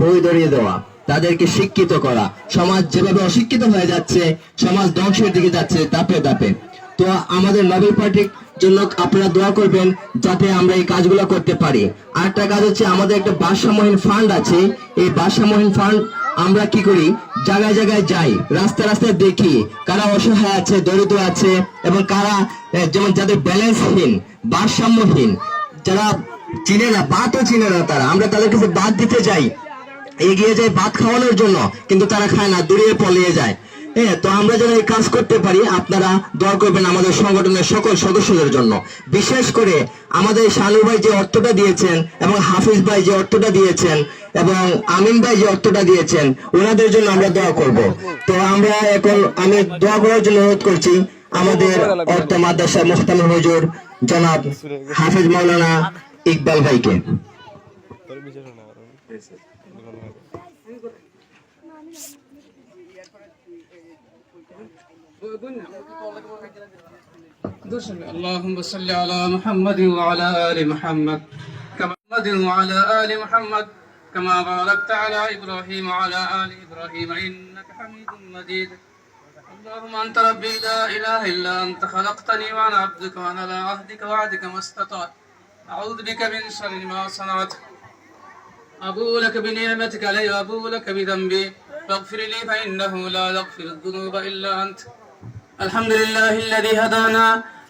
বই ধরিয়ে দেওয়া, তাদেরকে শিক্ষিত করা, সমাজ যেভাবে অশিক্ষিত হয়ে যাচ্ছে, সমাজ ধ্বংসের দিকে যাচ্ছে ধাপে ধাপে। তো আমাদের নবী পার্টির জন্য আপনারা দোয়া করবেন যাতে আমরা এই কাজগুলো করতে পারি। আরেকটা কাজ হচ্ছে, আমাদের একটা ফান্ড আছে। এই ফান্ড আমরা কি করি? জায়গায় জায়গায় যাই রাস্তা রাস্তায় দেখি কারা অসহায় আছে, দরিদ্র আছে এবং কারা যেমন যাদের ব্যালেন্সহীন ভারসাম্যহীন, যারা চিনে না বাতও চিনে না তারা, আমরা তাদের কাছে বাদ দিতে যাই। এগিয়ে যায় ভাত খাওয়ানোর জন্য, কিন্তু তারা খায় না, দূরে পলিয়ে যায়। হ্যাঁ তো আমরা যেন এই কাজ করতে পারি, আপনারা দোয়া করবেন আমাদের সংগঠনের সকল সদস্যদের জন্য। বিশেষ করে আমাদের শানু ভাই যে অর্থটা দিয়েছেন এবং হাফিজ ভাই যে অর্থটা দিয়েছেন এবং আমিন ভাই যে অর্থটা দিয়েছেন, ওনাদের জন্য আমরা দোয়া করব। তো আমরা এখন, আমি দোয়া করার জন্য অনুরোধ করছি আমাদের অর্থ মাদ্রাসা মুহতামিম হুজুর জনাব হাফিজ মাওলানা ইকবাল ভাইকে। اللهم صل على محمد وعلى آل محمد. كما محمد وعلى آل محمد. كما باركت على إبراهيم وعلى آل إبراهيم إنك حميد مجيد. اللهم أنت ربي لا إله إلا أنت. خلقتني وأنا عبدك وأنا على عهدك وعدك ما استطعت. أعوذ بك من شر ما صنعت. أبو لك بنعمتك علي وأبو لك بذنبي. فاغفر لي فإنه لا يغفر الذنوب إلا أنت. الحمد لله الذي هدانا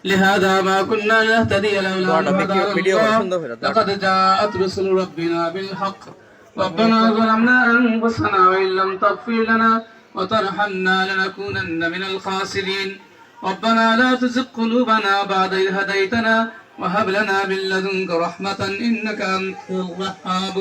لهذا ما كنا نهتدي لولا أن هدانا الله. لقد جاءت رسل ربنا بالحق. ربنا ظلمنا أنفسنا وإن لم تغفر لنا وترحمنا لنكونن من الخاسرين. ربنا لا تزغ قلوبنا بعد إذ هديتنا وهب لنا من لدنك رحمة إنك أنت الوهاب.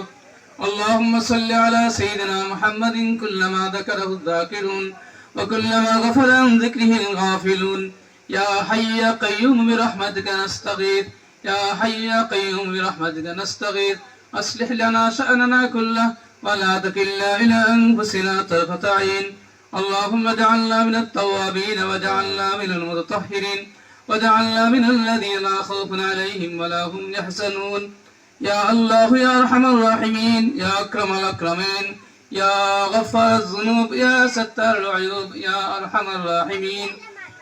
اللهم صل على سيدنا محمد كلما ذكره الذاكرون وكلما غفل عن ذكره الغافلون. يا حي يا قيوم برحمتك نستغيث. يا حي يا قيوم برحمتك نستغيث. أصلح لنا شأننا كله ولا تكلنا إلى أنفسنا طرفة عين. اللهم اجعلنا من التوابين واجعلنا من المتطهرين. واجعلنا من الذين لا خوف عليهم ولا هم يحزنون. يا الله يا أرحم الراحمين يا أكرم الأكرمين يا غفار الذنوب يا ستار العيوب يا أرحم الراحمين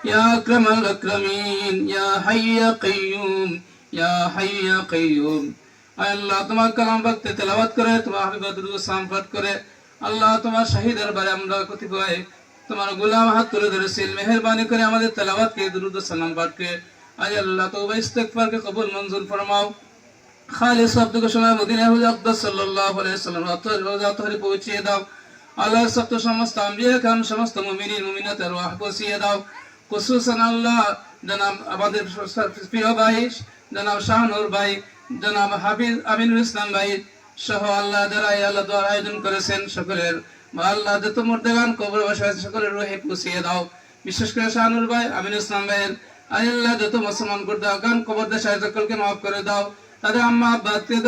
يا أكرم الأكرمين يا حي يا قيوم يا حي يا قيوم আয় আল্লাহ তোমার কালাম ভক্তে তেলাওয়াত করে তোমার হাবিবাদ সাম পাঠ করে আল্লাহ তোমার শাহিদের বারে আমরা কতিপয় তোমার গোলাম হাত তুলে ধরেছিল মেহরবানি করে আমাদের তেলাওয়াতকে দুরুদ সালাম পাঠকে আয় আল্লাহ তো ইস্তেগফারকে কবুল মঞ্জুর ফরমাও মদিনা পৌঁছিয়ে দাও। সত্য সমস্ত আম্বিয়া সমস্ত মুমিনিন, মুমিনাতের দাও। খুসুসান আল্লাহ, জনাব আমাদের প্রিয় ভাই, জনাব শাহনুর ভাই, জনাব আমিনুল ইসলাম ভাই সহ আল্লাহ যারা আল্লাহ দোয়ার আয়োজন করেছেন সকলের। আল্লাহ কবর সকলের রুহে পৌঁছিয়ে দাও। বিশেষ করে শাহনুর ভাই, আমিনুল ইসলাম ভাইয়ের। আল্লাহ যত মুসলমান করতে গান কবর দেশ সকলকে মাফ করে দাও। তাদের আম্মা আব্বা আত্মীয়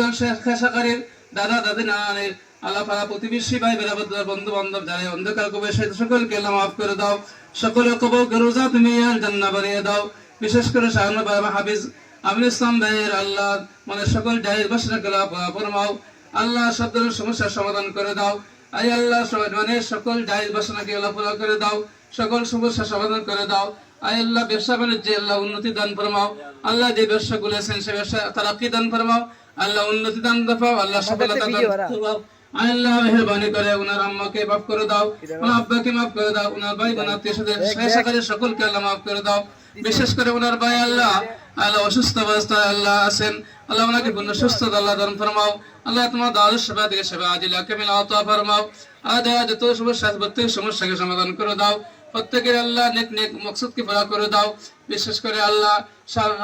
খেসাকারীর দাদা, দাদি, নানানের আল্লাহ পাড়া প্রতিবেশী ভাই বেরাবদার বন্ধু বান্ধব যারা অন্ধকার কবে সে সকলকে মাফ করে দাও। সকলে কবর রোজা তুমি আর জান্না বানিয়ে দাও। বিশেষ করে শাহনুর ভাই হাফিজ আমির ইসলাম ভাইয়ের আল্লাহ মানে সকল জাহির বাসনা গেলা ফরমাও। আল্লাহ সব ধরনের সমস্যার সমাধান করে দাও। আই আল্লাহ মানে সকল জাহির বাসনাকে আল্লাহ করে দাও। সকল সমস্যার সমাধান করে দাও। আল্লাহ ব্যবসা বাণিজ্যে আল্লাহ উন্নতি দান ফরমাও। আল্লাহ যে ব্যবসা গুলেছেন সে ব্যবসা তারাকি দান ফরমাও? আল্লাহ উন্নতি দান আল্লাহ সফলতা দান ফরমাও। আল্লাহ মেহরবানি করে ওনার আম্মাকে মাফ করে দাও ওনার আব্বাকে মাফ করে দাও ওনার ভাই বোন আত্মীয় স্বজন সকলকে আল্লাহ মাফ করে দাও। বিশেষ করে ওনার ভাই আল্লাহ আল্লাহ অসুস্থ অবস্থায় আল্লাহ আছেন। আল্লাহ ওনাকে পূর্ণ সুস্থতা আল্লাহ দান ফরমাও। আল্লাহ তোমার দাদুর সেবা থেকে সেবা আজিলা কেমিল আওতা ফরমাও। আজ আজ সমস্যা প্রত্যেক সমস্যাকে সমাধান করে দাও। প্রত্যেকের আল্লাহ নেক নেক মকসদকে পুরা করে দাও। বিশেষ করে আল্লাহ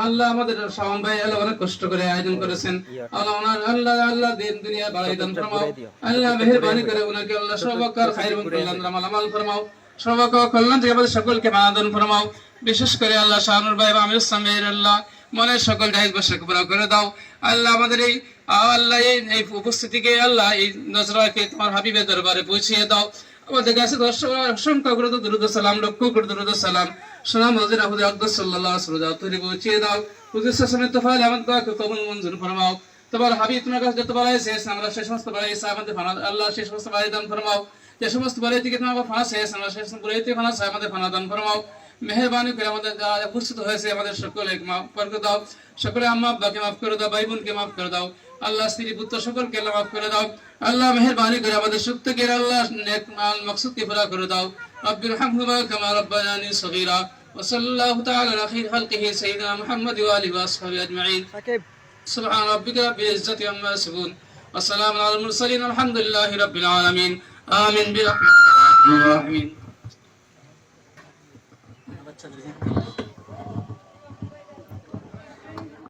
আল্লাহ আমাদের শাওন ভাই আল্লাহ অনেক কষ্ট করে আয়োজন করেছেন। আল্লাহ ওনার আল্লাহ আল্লাহ দিন দুনিয়া বাড়াই দান ফরমাও। আল্লাহ মেহেরবানি করে ওনাকে আল্লাহ সর্বকার খাইর এবং কল্যাণ রামাল আমাল ফরমাও। সর্বকার কল্যাণ থেকে আমাদের সকলকে মানাদন ফরমাও। বিশেষ করে আল্লাহ শাহানুর ভাই বা আমির ইসলামের আল্লাহ মনের সকল জাহিজ বসাকে পুরা করে দাও। আল্লাহ আমাদের এই আল্লাহ এই এই উপস্থিতিকে আল্লাহ এই নজরাকে তোমার হাবিবের দরবারে পৌঁছিয়ে দাও। আমাদের কাছে দর্শক অসংখ্য অগ্রত দুরুদ সালাম লক্ষ করে দুরুদ সালাম। সালাম হজির আহুদ আকদর সাল্লাহ দাও। হুজুর মঞ্জুর ফরমাও। তোমার হাবি তোমার কাছে যত শেষ আমরা সেই সমস্ত বাড়াই আমাদের আল্লাহ সমস্ত বাড়াই দান ফরমাও। যে সমস্ত বাড়াই থেকে তোমার ফানা শেষ আমরা সেই সমস্ত থেকে ফানা আমাদের ফানা দান ফরমাও। মেহরবানি করে আমাদের যারা উপস্থিত হয়েছে আমাদের সকলে মাফ করে দাও সকলে আম্মা আব্বাকে মাফ করে দাও ভাই বোনকে মাফ করে দাও আল্লাহ স্ত্রী পুত্র সকলকে আল্লাহ মাফ করে দাও আল্লাহ মেহরবানি করে আমাদের সুক্তকে আল্লাহ নেক মাল মকসুদকে পুরা করে দাও রব্বির হামহুমা কামা রব্বায়ানি সগীরা وصلى الله تعالى على خير خلقه سيدنا محمد وآله وأصحابه أجمعين سبحان ربك رب العزة عما يصفون والسلام على المرسلين الحمد لله رب العالمين آمين برحمتك يا 这几天。